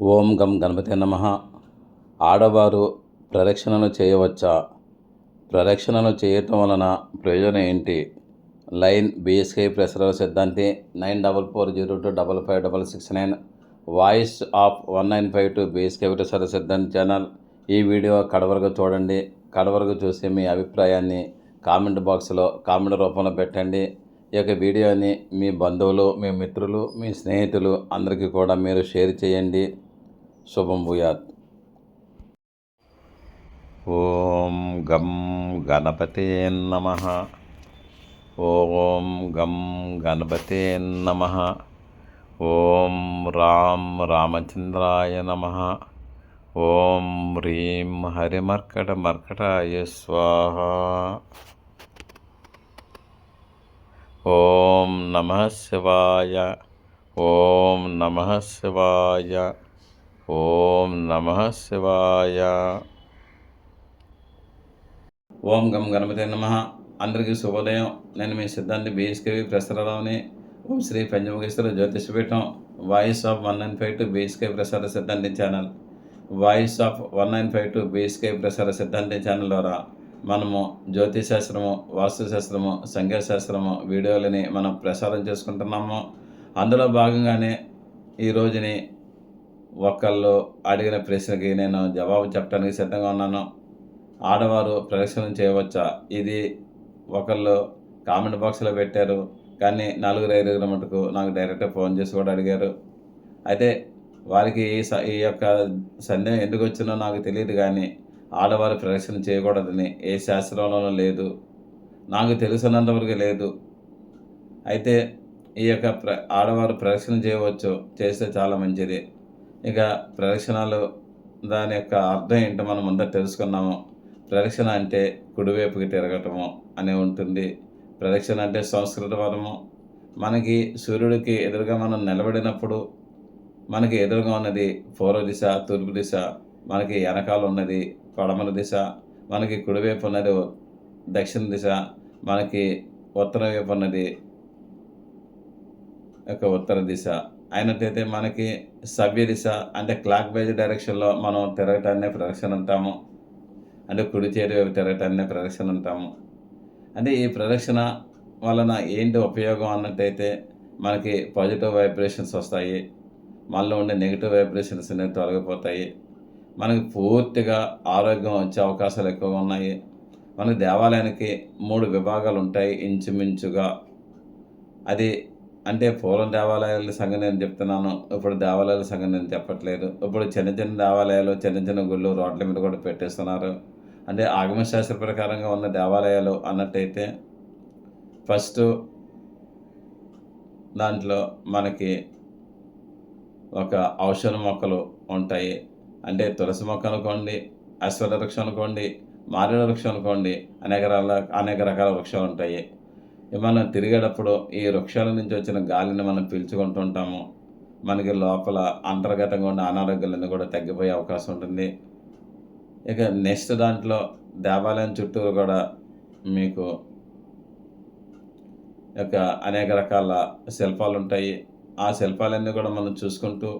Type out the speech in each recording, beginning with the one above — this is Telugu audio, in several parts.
ఓం గం గణపతి నమ. ఆడవారు ప్రదక్షిణలు చేయవచ్చా? ప్రదక్షిణలు చేయటం వలన ప్రయోజనం ఏంటి? Line BSK Prasara Siddhanti nine double four zero two double five double six nine. Voice of one nine five two BSK Prasara Siddhanti channel. ఈ వీడియో కడవరకు చూడండి. కడవరకు చూసి మీ అభిప్రాయాన్ని కామెంట్ బాక్స్లో కామెంట్ రూపంలో పెట్టండి. యొక్క వీడియోని మీ బంధువులు మీ మిత్రులు మీ స్నేహితులు అందరికీ కూడా మీరు షేర్ చేయండి. శుభం భూయాత్. ఓం గం గణపతే నమ. ఓం గం గణపతే నమ. ఓం రామ్ రామచంద్రాయ నమ. ఓం హ్రీం హరిమర్కట మర్కటాయ స్వాహ. ఓం నమ శివాయ. ఓం నమ శివాయ. ఓం నమ శివాయ. ఓం గం గణపతి నమ. అందరికీ శుభోదయం. నేను మీ సిద్ధాంతి BSKV ప్రసరరావుని Om Shri Panchamukheshwara Jyotishapeetham voice of one nine five two BSK Prasara Siddhanti channel. Voice of one nine five two BSK Prasara Siddhanti channel ద్వారా మనము జ్యోతిశాస్త్రము వాస్తుశాస్త్రము సంఖ్యాశాస్త్రము వీడియోలని మనం ప్రసారం చేసుకుంటున్నాము. అందులో భాగంగానే ఈ రోజుని ఒకళ్ళు అడిగిన ప్రశ్నకి నేను జవాబు చెప్పడానికి సిద్ధంగా ఉన్నాను. ఆడవారు ప్రదక్షిణం చేయవచ్చా? ఇది ఒకళ్ళు కామెంట్ బాక్స్లో పెట్టారు కానీ నలుగురు ఐదుగురు మటుకు నాకు డైరెక్ట్గా ఫోన్ చేసి కూడా అడిగారు. అయితే వారికి ఈ స ఈ యొక్క సందేహం ఎందుకు వచ్చిందో నాకు తెలియదు కానీ ఆడవారు ప్రదక్షిణ చేయకూడదని ఏ శాస్త్రంలోనూ లేదు. నాకు తెలిసినంతవరకు లేదు. అయితే ఈ యొక్క ప్ర ఆడవారు ప్రదక్షిణ చేయవచ్చు చేస్తే చాలా మంచిది. ఇక ప్రదక్షిణాలు దాని యొక్క అర్థం ఏంటో మనం ముందర తెలుసుకున్నాము. ప్రదక్షిణ అంటే కుడివైపుకి తిరగటము అని ఉంటుంది. ప్రదక్షిణ అంటే సంస్కృత పదము. మనకి సూర్యుడికి ఎదురుగా మనం నిలబడినప్పుడు మనకి ఎదురుగా ఉన్నది పూర్వ దిశ తూర్పు దిశ మనకి వెనకాల ఉన్నది పడమల దిశ మనకి కుడివైపు ఉన్నది దక్షిణ దిశ మనకి ఉత్తర వైపు ఉన్నది యొక్క ఉత్తర దిశ. అయినట్టయితే మనకి సవ్య దిశ అంటే క్లాక్ వైజ్ డైరెక్షన్లో మనం తిరగటాన్నే ప్రదక్షిణ అంటాము. అంటే కుడి చేతి వైపు తిరగటాన్నే ప్రదక్షిణ అంటాము. అంటే ఈ ప్రదక్షిణ వలన ఏంటి ఉపయోగం అన్నట్టయితే మనకి పాజిటివ్ వైబ్రేషన్స్ వస్తాయి. మనలో ఉండే నెగిటివ్ వైబ్రేషన్స్ అనేవి తొలగిపోతాయి. మనకి పూర్తిగా ఆరోగ్యం వచ్చే అవకాశాలు ఎక్కువగా ఉన్నాయి. మన దేవాలయానికి మూడు విభాగాలు ఉంటాయి. ఇంచుమించుగా అది అంటే పూర్వం దేవాలయాల సంగతి నేను చెప్తున్నాను. ఇప్పుడు దేవాలయాల సంగతి నేను చెప్పట్లేదు. ఇప్పుడు చిన్న చిన్న దేవాలయాలు చిన్న చిన్న గుళ్ళు రోడ్ల మీద కూడా పెట్టేస్తున్నారు. అంటే ఆగమశాస్త్ర ప్రకారంగా ఉన్న దేవాలయాలు అన్నట్టయితే ఫస్ట్ దాంట్లో మనకి ఒక ఔషధ మొక్కలు ఉంటాయి. అంటే తులసి మొక్క అనుకోండి అశ్వత వృక్షం అనుకోండి మారేడు వృక్షం అనుకోండి అనేక రకాల అనేక రకాల వృక్షాలు ఉంటాయి. మనం తిరిగేటప్పుడు ఈ వృక్షాల నుంచి వచ్చిన గాలిని మనం పీల్చుకుంటుంటాము మనకి లోపల అంతర్గతంగా ఉన్న అనారోగ్యాలన్నీ కూడా తగ్గిపోయే అవకాశం ఉంటుంది. ఇక నెక్స్ట్ దాంట్లో దేవాలయం చుట్టూరు కూడా మీకు యొక్క అనేక రకాల శిల్పాలు ఉంటాయి. ఆ శిల్పాలన్నీ కూడా మనం చూసుకుంటూ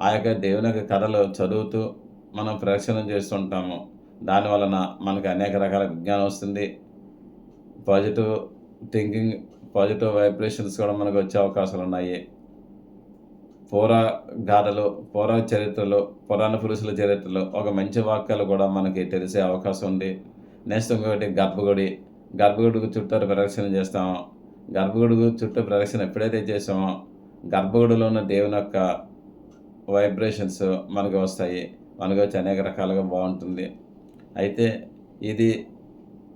ఆ యొక్క దేవుని యొక్క కథలు చదువుతూ మనం ప్రదక్షిణం చేస్తుంటాము. దాని వలన మనకు అనేక రకాల విజ్ఞానం వస్తుంది. పాజిటివ్ థింకింగ్ పాజిటివ్ వైబ్రేషన్స్ కూడా మనకు వచ్చే అవకాశాలు ఉన్నాయి. పోరా గాథలు పోరా చరిత్రలు పురాణ పురుషుల చరిత్రలు ఒక మంచి వాక్యాలు కూడా మనకి తెలిసే అవకాశం ఉంది. నెక్స్ట్ ఇంకొకటి గర్భగుడి. గర్భగుడికి చుట్టూ ప్రదక్షిణ చేస్తాము. గర్భగుడి చుట్టూ ప్రదక్షిణ ఎప్పుడైతే చేసామో గర్భగుడిలో ఉన్న దేవుని యొక్క వైబ్రేషన్స్ మనకు వస్తాయి. మనకు వచ్చి అనేక రకాలుగా బాగుంటుంది. అయితే ఇది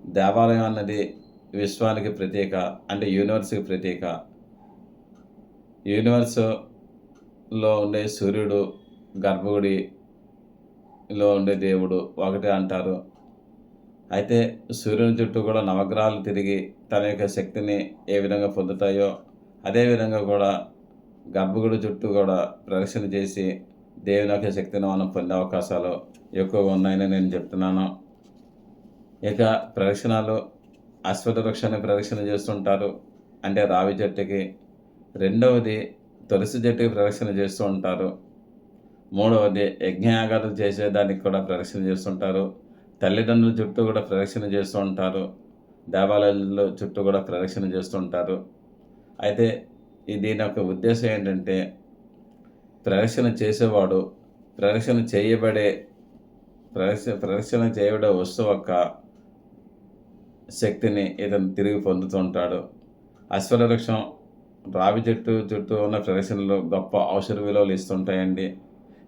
దేవాలయం అన్నది విశ్వానికి ప్రతీక అంటే యూనివర్స్కి ప్రతీక. యూనివర్స్లో ఉండే సూర్యుడు గర్భగుడిలో ఉండే దేవుడు ఒకటే అంటారు. అయితే సూర్యుని చుట్టూ కూడా నవగ్రహాలు తిరిగి తన యొక్క శక్తిని ఏ విధంగా పొందుతాయో అదేవిధంగా కూడా గర్భగుడి చుట్టూ కూడా ప్రదక్షిణ చేసి దేవుని యొక్క శక్తిని మనం పొందే అవకాశాలు ఎక్కువగా ఉన్నాయని నేను చెప్తున్నాను. ఇక ప్రదక్షిణాలు అశ్వత వృక్షాన్ని ప్రదక్షిణ చేస్తుంటారు. అంటే రావి చెట్టుకి. రెండవది తులసి చెట్టుకి ప్రదక్షిణ చేస్తూ ఉంటారు. మూడవది యజ్ఞయాగాలు చేసేదానికి కూడా ప్రదక్షిణ చేస్తుంటారు. తల్లిదండ్రుల చుట్టూ కూడా ప్రదక్షిణ చేస్తూ ఉంటారు. దేవాలయాల చుట్టూ కూడా ప్రదక్షిణ చేస్తూ ఉంటారు. అయితే దీని యొక్క ఉద్దేశం ఏంటంటే ప్రదక్షిణ చేసేవాడు ప్రదక్షిణ చేయబడే ప్రదక్షిణ ప్రదక్షిణ చేయబడే వస్తువు యొక్క శక్తిని ఇతను తిరిగి పొందుతుంటాడు అశ్వరవృక్షం రావి చెట్టు చుట్టూ ఉన్న ప్రదర్శనలు గొప్ప ఔషధ విలువలు ఇస్తుంటాయండి.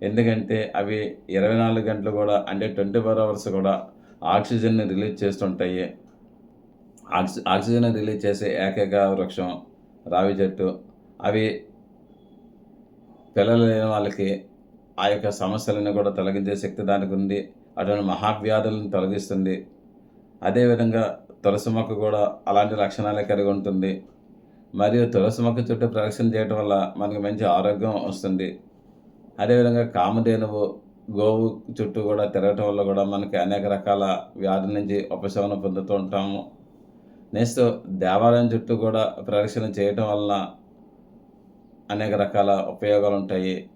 ఎందుకంటే అవి ఇరవై నాలుగు గంటలు కూడా అంటే ట్వంటీ ఫోర్ అవర్స్ కూడా ఆక్సిజన్ని రిలీజ్ చేస్తుంటాయి. ఆక్సి ఆక్సిజన్ రిలీజ్ చేసే ఏకైక వృక్షం రావి చెట్టు. అవి పిల్లలు లేని వాళ్ళకి ఆ యొక్క సమస్యలను కూడా తొలగించే శక్తి దానికి ఉంది. అటువంటి మహావ్యాధులను తొలగిస్తుంది. అదేవిధంగా తులసి మొక్క కూడా అలాంటి లక్షణాలే కలిగి ఉంటుంది. మరియు తులసి మొక్క చుట్టూ ప్రదక్షిణ చేయడం వల్ల మనకు మంచి ఆరోగ్యం వస్తుంది. అదేవిధంగా కామధేనువు గోవు చుట్టూ కూడా తిరగటం వల్ల కూడా మనకి అనేక రకాల వ్యాధుల నుంచి ఉపశమనం పొందుతూ ఉంటాము. నెక్స్ట్ దేవాలయం చుట్టూ కూడా ప్రదక్షిణ చేయటం వలన అనేక రకాల ఉపయోగాలు ఉంటాయి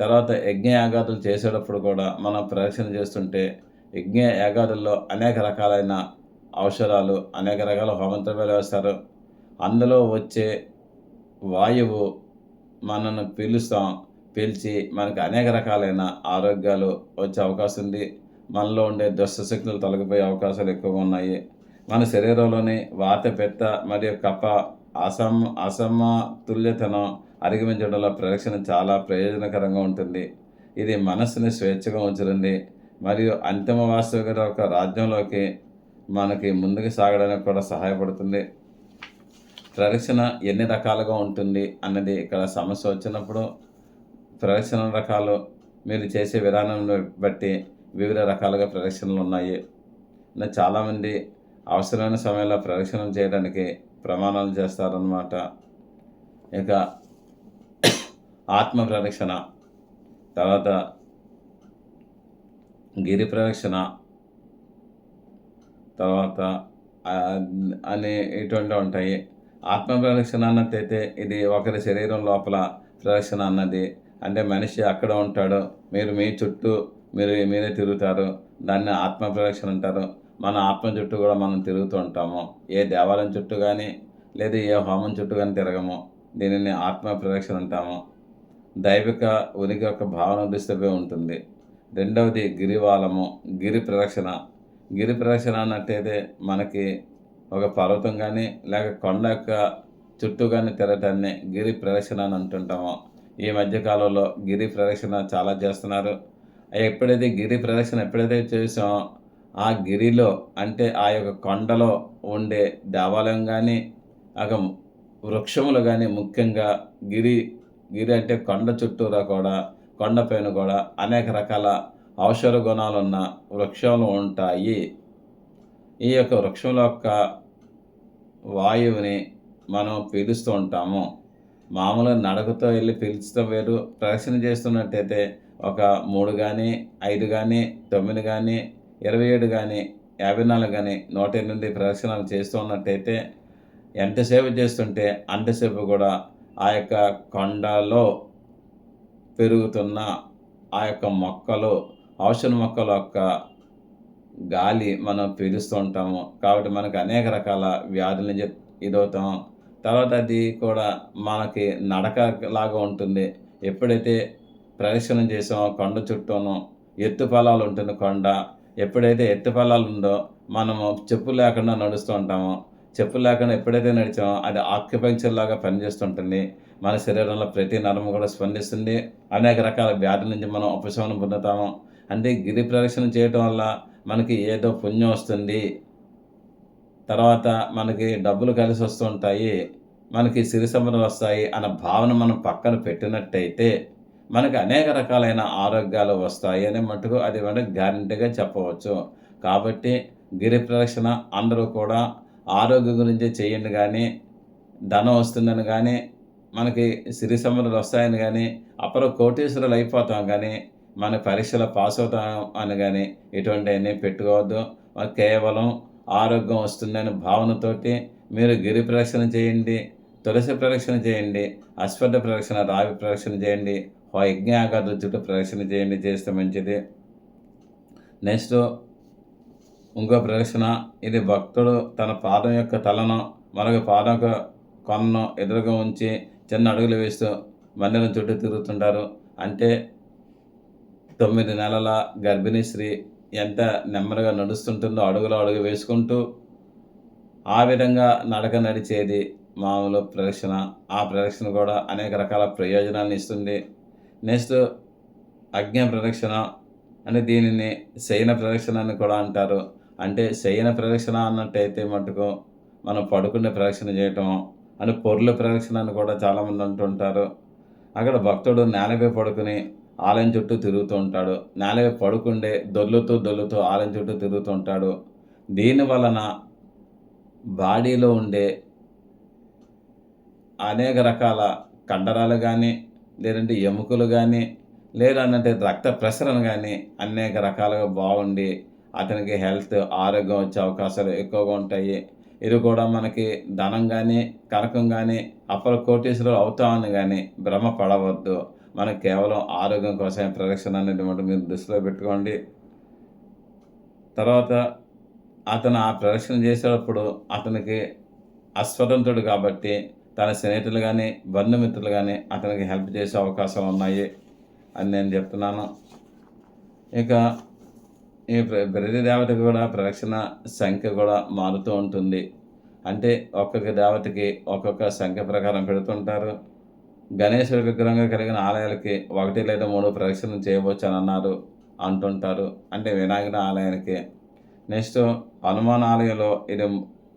తర్వాత యజ్ఞ యాగాదులు చేసేటప్పుడు కూడా మనం ప్రదక్షిణ చేస్తుంటే యజ్ఞ యాగాదుల్లో అనేక రకాలైన ఔషధాలు అనేక రకాల హోమంత్రవేలు వేస్తారు. అందులో వచ్చే వాయువు మనను పీలుస్తాం. పీల్చి మనకు అనేక రకాలైన ఆరోగ్యాలు వచ్చే అవకాశం ఉంది. మనలో ఉండే దుష్టశక్తులు తొలగిపోయే అవకాశాలు ఎక్కువగా ఉన్నాయి. మన శరీరంలోని వాత పెత్త మరియు కప్ప అసమ్ అసమతుల్యతను అధిగమించడంలో ప్రదక్షిణ చాలా ప్రయోజనకరంగా ఉంటుంది. ఇది మనస్సుని స్వేచ్ఛగా ఉంచుతుంది మరియు అంతిమ వాస్తవికత యొక్క రాజ్యంలోకి మనకి ముందుకు సాగడానికి కూడా సహాయపడుతుంది. ప్రదక్షిణ ఎన్ని రకాలుగా ఉంటుంది అన్నది ఇక్కడ సమస్య వచ్చినప్పుడు ప్రదక్షిణ రకాలు మీరు చేసే విధానాన్ని బట్టి వివిధ రకాలుగా ప్రదక్షిణలు ఉన్నాయి. చాలామంది అవసరమైన సమయంలో ప్రదక్షిణం చేయడానికి ప్రమాణాలు చేస్తారన్నమాట. ఇక ఆత్మ ప్రదక్షిణ తర్వాత గిరి ప్రదక్షిణ తర్వాత అనే ఇటువంటి ఉంటాయి. ఆత్మ ప్రదక్షిణ అన్నట్టయితే ఇది ఒకరి శరీరం లోపల ప్రదక్షిణ అన్నది. అంటే మనిషి అక్కడ ఉంటాడు మీరు మీ చుట్టూ మీరు మీరే తిరుగుతారు దాన్ని ఆత్మ ప్రదక్షిణ అంటారు. మన ఆత్మ చుట్టూ కూడా మనం తిరుగుతూ ఉంటాము. ఏ దేవాలయం చుట్టూ కానీ లేదా ఏ హోమం చుట్టూ కానీ తిరగము. దీనిని ఆత్మ ప్రదక్షిణ అంటాము. దైవిక ఉనికి యొక్క భావన దృష్టిపై ఉంటుంది. రెండవది గిరివాలము గిరి ప్రదక్షిణ. గిరి ప్రదక్షిణ అన్నట్టయితే మనకి ఒక పర్వతం కానీ లేక కొండ యొక్క చుట్టూ కానీ తిరగటాన్ని గిరి ప్రదక్షిణ అని అంటుంటాము. ఈ మధ్యకాలంలో గిరి ప్రదక్షిణ చాలా చేస్తున్నారు. ఎప్పుడైతే గిరి ప్రదక్షిణ ఎప్పుడైతే చేసామో ఆ గిరిలో అంటే ఆ యొక్క కొండలో ఉండే దేవాలయం కానీ ఆ వృక్షములు కానీ ముఖ్యంగా గిరి గిరి అంటే కొండ చుట్టూరా కూడా కొండపైన కూడా అనేక రకాల ఔషధ గుణాలున్న వృక్షాలు ఉంటాయి. ఈ యొక్క వృక్షం యొక్క వాయువుని మనం పీలుస్తూ ఉంటాము. మామూలుగా నడకతో వెళ్ళి పీల్చడం వేరు ప్రదక్షిణ చేస్తున్నట్టయితే ఒక మూడు కానీ ఐదు కానీ తొమ్మిది కానీ ఇరవై ఏడు కానీ యాభై నాలుగు కానీ నూట ఎనిమిది ప్రదక్షిణాలు చేస్తున్నట్టయితే ఎంతసేపు చేస్తుంటే అంతసేపు కూడా ఆ యొక్క కొండలో పెరుగుతున్న ఆ యొక్క మొక్కలు ఔషధ మొక్కల యొక్క గాలి మనం పీలుస్తూ ఉంటాము. కాబట్టి మనకు అనేక రకాల వ్యాధుల నుంచి ఇదవుతాం తర్వాత అది కూడా మనకి నడక లాగా ఉంటుంది. ఎప్పుడైతే ప్రదక్షిణం చేసామో కొండ చుట్టూను ఎత్తు పొలాలు ఉంటుంది కొండ. ఎప్పుడైతే ఎత్తు పొలాలు ఉందో మనము చెప్పు లేకుండా నడుస్తూ ఉంటామో. చెప్పు లేకుండా ఎప్పుడైతే నడిచామో అది ఆక్యుపంక్చర్ లాగా పనిచేస్తుంటుంది. మన శరీరంలో ప్రతి నరము కూడా స్పందిస్తుంది. అనేక రకాల వ్యాధుల నుంచి మనం ఉపశమనం పొందుతాము. అంటే గిరి ప్రదక్షిణ చేయటం వల్ల మనకి ఏదో పుణ్యం వస్తుంది. తర్వాత మనకి డబ్బులు కలిసి వస్తుంటాయి. మనకి సిరి సంపదలు వస్తాయి అన్న భావన మనం పక్కన పెట్టినట్టయితే మనకి అనేక రకాలైన ఆరోగ్యాలు వస్తాయి అనే మటుకు అది మనకి గ్యారంటీగా చెప్పవచ్చు. కాబట్టి గిరి ప్రదక్షిణ అందరూ కూడా ఆరోగ్యం గురించి చేయండి కానీ ధనం వస్తుందని కానీ మనకి సిరి సంపదలు వస్తాయని కానీ అప్పుడు కోటీశ్వరులు అయిపోతాం కానీ మన పరీక్షలో పాస్ అవుతాం అని కానీ ఇటువంటివన్నీ పెట్టుకోవద్దు. కేవలం ఆరోగ్యం వస్తుందనే భావనతోటి మీరు గిరి ప్రదక్షిణ చేయండి తులసి ప్రదక్షిణ చేయండి అశ్వద్ధ ప్రదక్షిణ రావి ప్రదక్షిణ చేయండి యజ్ఞాకారుల చుట్టూ ప్రదక్షిణ చేయండి చేస్తే మంచిది. నెక్స్ట్ ఇంకో ప్రదక్షిణ ఇది భక్తుడు తన పాదం యొక్క తలను మరొక పాదం యొక్క కొనను ఎదురుగా ఉంచి చిన్న అడుగులు వేస్తూ మందిరం చుట్టూ తిరుగుతుంటారు. అంటే తొమ్మిది నెలల గర్భిణీ స్త్రీ ఎంత నెమ్మదిగా నడుస్తుంటుందో అడుగులో అడుగు వేసుకుంటూ ఆ విధంగా నడక నడిచేది మామూలు ప్రదక్షిణ ఆ ప్రదక్షిణ కూడా అనేక రకాల ప్రయోజనాలను ఇస్తుంది. నెక్స్ట్ అజ్ఞ ప్రదక్షిణ అని దీనిని శయన ప్రదక్షిణ అని కూడా అంటారు. అంటే శయన ప్రదక్షిణ అన్నట్టయితే మటుకు మనం పడుకునే ప్రదక్షిణ చేయటం అని పొర్ల ప్రదక్షిణ అని కూడా చాలామంది అంటుంటారు. అక్కడ భక్తుడు నేలపై పడుకుని ఆలయం చుట్టూ తిరుగుతూ ఉంటాడు. నేలపై పడుకుండే దొల్లుతూ దొల్లుతూ ఆలయం చుట్టూ తిరుగుతూ ఉంటాడు. దీని వలన బాడీలో ఉండే అనేక రకాల కండరాలు కానీ లేదంటే ఎముకలు కానీ లేదంటే రక్త ప్రసరణ కానీ అనేక రకాలుగా బాగుండి అతనికి హెల్త్ ఆరోగ్యం వచ్చే అవకాశాలు ఎక్కువగా ఉంటాయి. ఇది కూడా మనకి ధనం కానీ కనకం కానీ అప్పల కోటీశ్వరులు అవుతామని కానీ భ్రమ పడవద్దు. మనకు కేవలం ఆరోగ్యం కోసం ప్రదక్షిణ అనేటువంటి మీరు దృష్టిలో పెట్టుకోండి. తర్వాత అతను ఆ ప్రదక్షిణ చేసేటప్పుడు అతనికి అస్వతంత్రుడు కాబట్టి తన స్నేహితులు కానీ బంధుమిత్రులు కానీ అతనికి హెల్ప్ చేసే అవకాశాలు ఉన్నాయి అని నేను చెప్తున్నాను. ఇక ఈ ప్ర- ప్రతి దేవతకి కూడా ప్రదక్షిణ సంఖ్య కూడా మారుతూ ఉంటుంది. అంటే ఒక్కొక్క దేవతకి ఒక్కొక్క సంఖ్య ప్రకారం పెడుతుంటారు. గణేశుడి విగ్రహంగా కలిగిన ఆలయాలకి ఒకటి లేదా మూడు ప్రదక్షిణలు చేయవచ్చు అని అన్నారు అంటుంటారు. అంటే వినాయకుడి ఆలయానికి. నెక్స్ట్ హనుమాన్ ఆలయంలో ఇది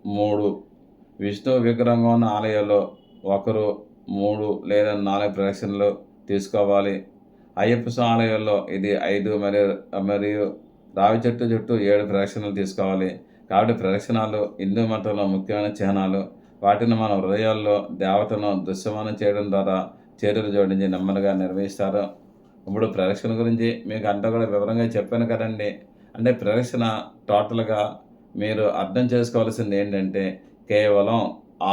మూడు. విష్ణు విగ్రహంగా ఉన్న ఆలయంలో ఒకరు మూడు లేదా నాలుగు ప్రదక్షిణలు తీసుకోవాలి. అయ్యప్ప స్వామి ఆలయంలో ఇది ఐదు మరియు మరియు రావి చెట్టు చుట్టూ ఏడు ప్రదక్షిణలు తీసుకోవాలి. కాబట్టి ప్రదక్షిణాలు హిందూ మతంలో ముఖ్యమైన చిహ్నాలు. వాటిని మన హృదయాల్లో దేవతను దృశ్యమానం చేయడం ద్వారా చేతులు జోడించి నెమ్మదిగా నిర్వహిస్తారు. ఇప్పుడు ప్రదక్షిణ గురించి మీకు అంతా కూడా వివరంగా చెప్పాను కదండి. అంటే ప్రదక్షిణ టోటల్గా మీరు అర్థం చేసుకోవాల్సింది ఏంటంటే కేవలం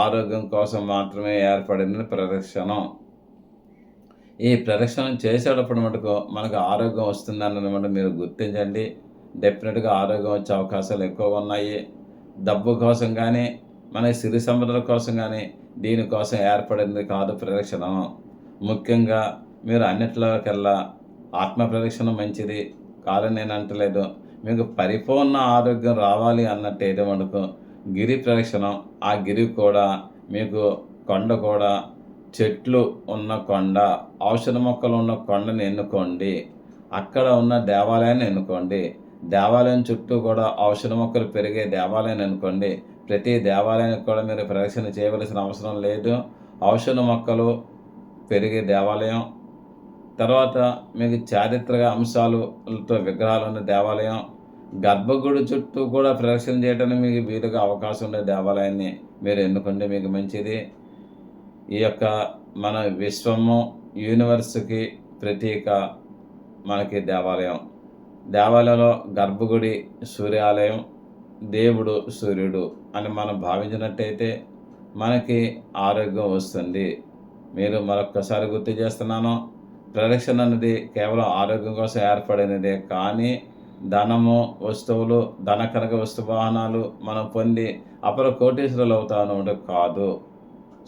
ఆరోగ్యం కోసం మాత్రమే ఏర్పడిన ప్రదక్షిణం. ఈ ప్రదక్షిణం చేసేటప్పుడు మటుకు మనకు ఆరోగ్యం వస్తుందన్నమాట మీరు గుర్తించండి. డెఫినెట్గా ఆరోగ్యం వచ్చే అవకాశాలు ఎక్కువగా ఉన్నాయి డబ్బు కోసం కానీ మన సిరి సంపదల కోసం కానీ దీనికోసం ఏర్పడింది కాదు ప్రదక్షిణం. ముఖ్యంగా మీరు అన్నిట్లోకెల్లా ఆత్మ ప్రదక్షిణ మంచిది కాదని నేను అంటలేదు. మీకు పరిపూర్ణ ఆరోగ్యం రావాలి అన్నట్టు ఏదో మనకు గిరి ప్రదక్షిణం ఆ గిరి కూడా మీకు కొండ కూడా చెట్లు ఉన్న కొండ ఔషధ మొక్కలు ఉన్న కొండని ఎన్నుకోండి. అక్కడ ఉన్న దేవాలయాన్ని ఎన్నుకోండి. దేవాలయం చుట్టూ కూడా ఔషధ మొక్కలు పెరిగే దేవాలయం అనుకోండి. ప్రతి దేవాలయానికి కూడా మీరు ప్రదక్షిణ చేయవలసిన అవసరం లేదు. ఔషధ మొక్కలు పెరిగే దేవాలయం. తర్వాత మీకు చారిత్రక అంశాలతో విగ్రహాలు ఉన్న దేవాలయం. గర్భగుడి చుట్టూ కూడా ప్రదక్షిణ చేయడానికి మీకు వీలుగా అవకాశం ఉండే దేవాలయాన్ని మీరు ఎన్నుకుంటే మీకు మంచిది. ఈ యొక్క మన విశ్వము యూనివర్స్కి ప్రతీక మనకి దేవాలయం. దేవాలయంలో గర్భగుడి సూర్యాలయం దేవుడు సూర్యుడు అని మనం భావించినట్టయితే మనకి ఆరోగ్యం వస్తుంది. మీరు మరొక్కసారి గుర్తు చేస్తున్నాను ప్రదక్షిణ అనేది కేవలం ఆరోగ్యం కోసం ఏర్పడినదే కానీ ధనము వస్తువులు ధన కనక వస్తు వాహనాలు మనం పొంది అపర కోటీశ్వరులు అవుతాను కాదు.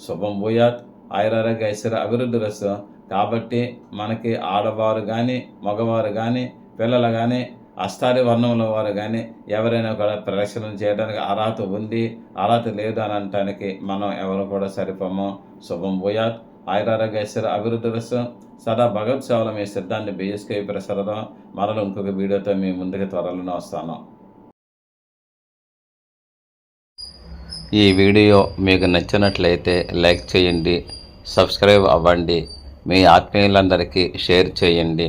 శుభం భూయాత్ ఐరారోగ్య ఐశ్వర్య అభివృద్ధి రసం. కాబట్టి మనకి ఆడవారు కానీ మగవారు కానీ పిల్లలు కానీ అస్తారి వర్ణంలో వారు కానీ ఎవరైనా కూడా ప్రదక్షిణం చేయడానికి అర్హత ఉంది అర్హత లేదు అని అనటానికి మనం ఎవరు కూడా సరిపోము. శుభం భూయాత్. ఆయురారోగ్యశ్వర అభివృద్ధి రసం సదా భగవత్ సేవల మీ సిద్ధాన్ని బిఎస్కే ప్రసారం మరల ఇంకొక వీడియోతో మీ ముందుకు త్వరలోనే వస్తాను. ఈ వీడియో మీకు నచ్చినట్లయితే లైక్ చేయండి సబ్స్క్రైబ్ అవ్వండి. మీ ఆత్మీయులందరికీ షేర్ చేయండి.